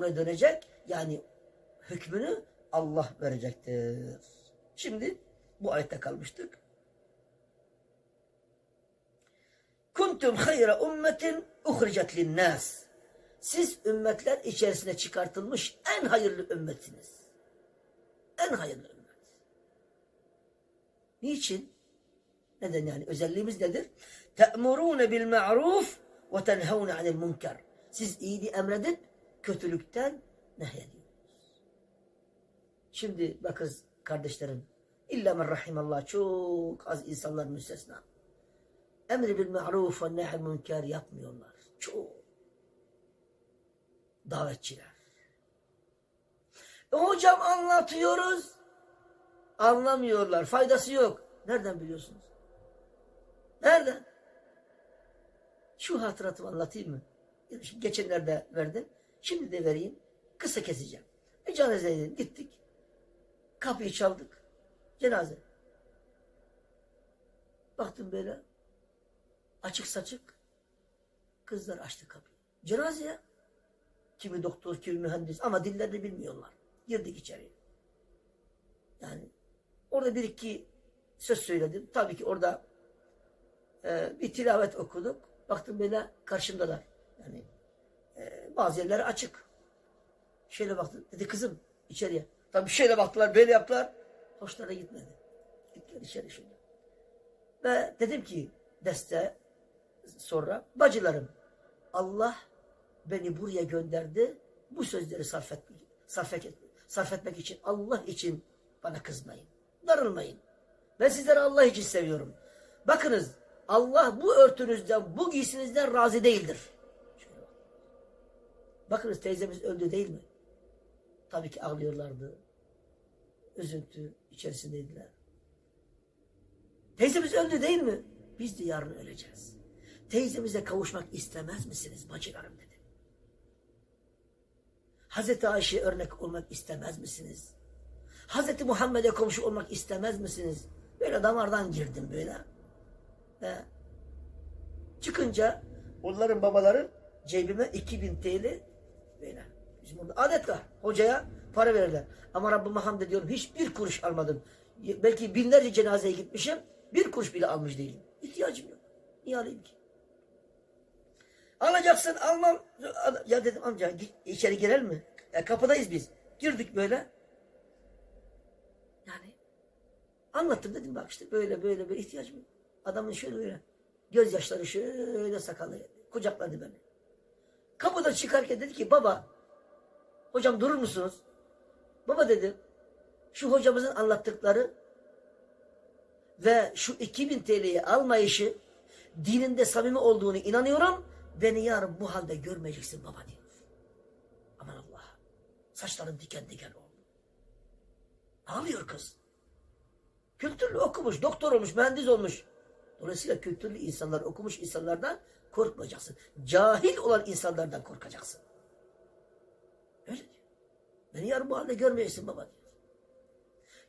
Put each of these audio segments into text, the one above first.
Ona dönecek. Yani hükmünü Allah verecektir. Şimdi bu ayette kalmıştık. Kuntum hayra ummetin uhricet linnas. Siz ümmetler içerisine çıkartılmış en hayırlı ümmetsiniz. En hayırlı ümmet. Niçin? Neden yani? Özelliğimiz nedir? Te'murûne bil ma'ruf ve tenhevne anil munkar. Siz iyiliği emredip kötülükten nehyediyorsunuz. Şimdi bakınız kardeşlerim. İlla men rahimallah çok az insanlar müstesna. Emri bil ma'ruf ve nehyel münker yapmıyorlar. Çok. Davetçiler. E hocam anlatıyoruz. Anlamıyorlar. Faydası yok. Nereden biliyorsunuz? Nereden? Şu hatıratımı anlatayım mı? Geçenlerde verdim. Şimdi de vereyim. Kısa keseceğim. E cenazeye gittik. Kapıyı çaldık. Cenaze. Baktım böyle. Açık saçık. Kızlar açtı kapıyı. Cenaze ya. Kimi doktor, kimi mühendis ama dillerini bilmiyorlar. Girdik içeri. Yani orada bir iki söz söyledim. Tabii ki orada e, bir tilavet okuduk. Baktım böyle karşımdalar. Yani bazı yerleri açık. Şöyle baktım. Dedi kızım içeriye. Tabii şöyle baktılar, böyle yaptılar. Hoşlarına gitmedi. Gittiler içeri şöyle. Ve dedim ki deste sonra bacılarım Allah beni buraya gönderdi. Bu sözleri sarf etmek, sarf, et, sarf etmek için Allah için bana kızmayın. Darılmayın. Ben sizleri Allah için seviyorum. Bakınız Allah bu örtünüzden, bu giysinizden razı değildir. Bakınız teyzemiz öldü değil mi? Tabii ki ağlıyorlardı. Üzüntü içerisindeydiler. Teyzemiz öldü değil mi? Biz de yarın öleceğiz. Teyzemize kavuşmak istemez misiniz bacılarım dedi. Hazreti Ayşe örnek olmak istemez misiniz? Hazreti Muhammed'e komşu olmak istemez misiniz? Böyle damardan girdim böyle. Ve çıkınca onların babaları cebime 2000 TL böyle. Bizim burada adet var. Hocaya para verirler. Ama Rabbime hamd ediyorum hiçbir kuruş almadım. Belki binlerce cenazeye gitmişim. Bir kuruş bile almış değilim. İhtiyacım yok. Niye alayım ki? Alacaksın almam. Ya dedim amca içeri girelim mi? E, kapıdayız biz. Girdik böyle. Yani anlattım dedim bak işte böyle böyle böyle ihtiyacım yok. Adamın şöyle böyle gözyaşları şöyle sakalı kucakladı beni. Kapıda çıkarken dedi ki baba hocam durur musunuz? Baba dedim şu hocamızın anlattıkları ve şu 2000 TL'yi almayışı dininde samimi olduğunu inanıyorum. Beni yarın bu halde görmeyeceksin baba diyor. Aman Allah. Saçların diken diken oldu. Ağlıyor kız. Kültürlü okumuş, doktor olmuş, mühendis olmuş. Dolayısıyla kültürlü insanlar, okumuş insanlardan korkmayacaksın. Cahil olan insanlardan korkacaksın. Öyle diyor. Beni yarın bu halde görmeyeceksin baba diyor.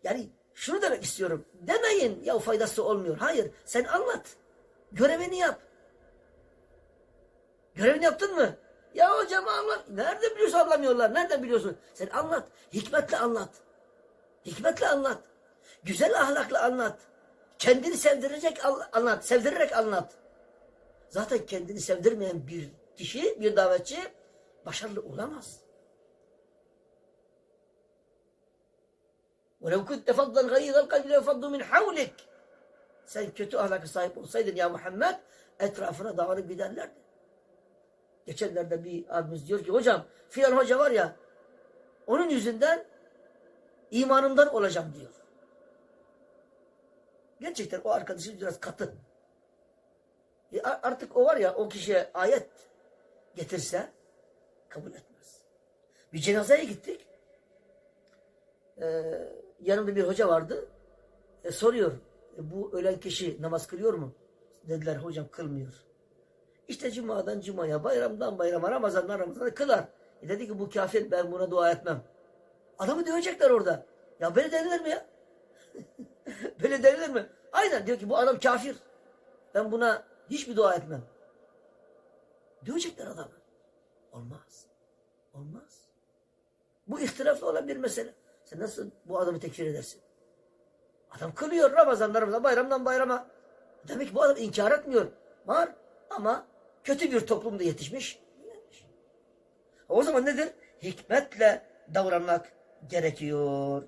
Yani şunu demek istiyorum. Demeyin ya faydası olmuyor. Hayır sen anlat. Görevini yap. Görevini yaptın mı? Ya hocam anlat. Nerede biliyorsun anlamıyorlar. Nereden biliyorsun? Sen anlat. Hikmetle anlat. Hikmetle anlat. Güzel ahlakla anlat. Kendini sevdirecek anlat. Sevdirerek anlat. Zaten kendini sevdirmeyen bir kişi, bir davetçi başarılı olamaz. وَلَوْ كُنْتَ فَضَّنْ غَيِيظَ الْقَلْبِ لَفَضُّ مِنْ حَوْلِكَ Sen kötü ahlaka sahip olsaydın ya Muhammed etrafına dağılıp giderlerdi. Geçenlerde bir abimiz diyor ki hocam filan hoca var ya onun yüzünden imanımdan olacağım diyor. Gerçekten o arkadaşım biraz katı. E artık o var ya o kişiye ayet getirse kabul etmez. Bir cenazeye gittik. Ee, yanımda bir hoca vardı. E, soruyor. E, bu ölen kişi namaz kılıyor mu? Dediler hocam kılmıyor. İşte cumadan cumaya, bayramdan bayrama, ramazandan ramazana kılar. E dedi ki bu kafir ben buna dua etmem. Adamı dövecekler orada. Ya böyle denilir mi ya? böyle denilir mi? Aynen diyor ki bu adam kafir. Ben buna hiçbir dua etmem. Dövecekler adamı. Olmaz. Olmaz. Bu ihtilaflı olan bir mesele. Sen nasıl bu adamı tekfir edersin? Adam kılıyor Ramazan'dan Ramazan, bayramdan bayrama. Demek ki bu adam inkar etmiyor. Var ama kötü bir toplumda yetişmiş. O zaman nedir? Hikmetle davranmak gerekiyor.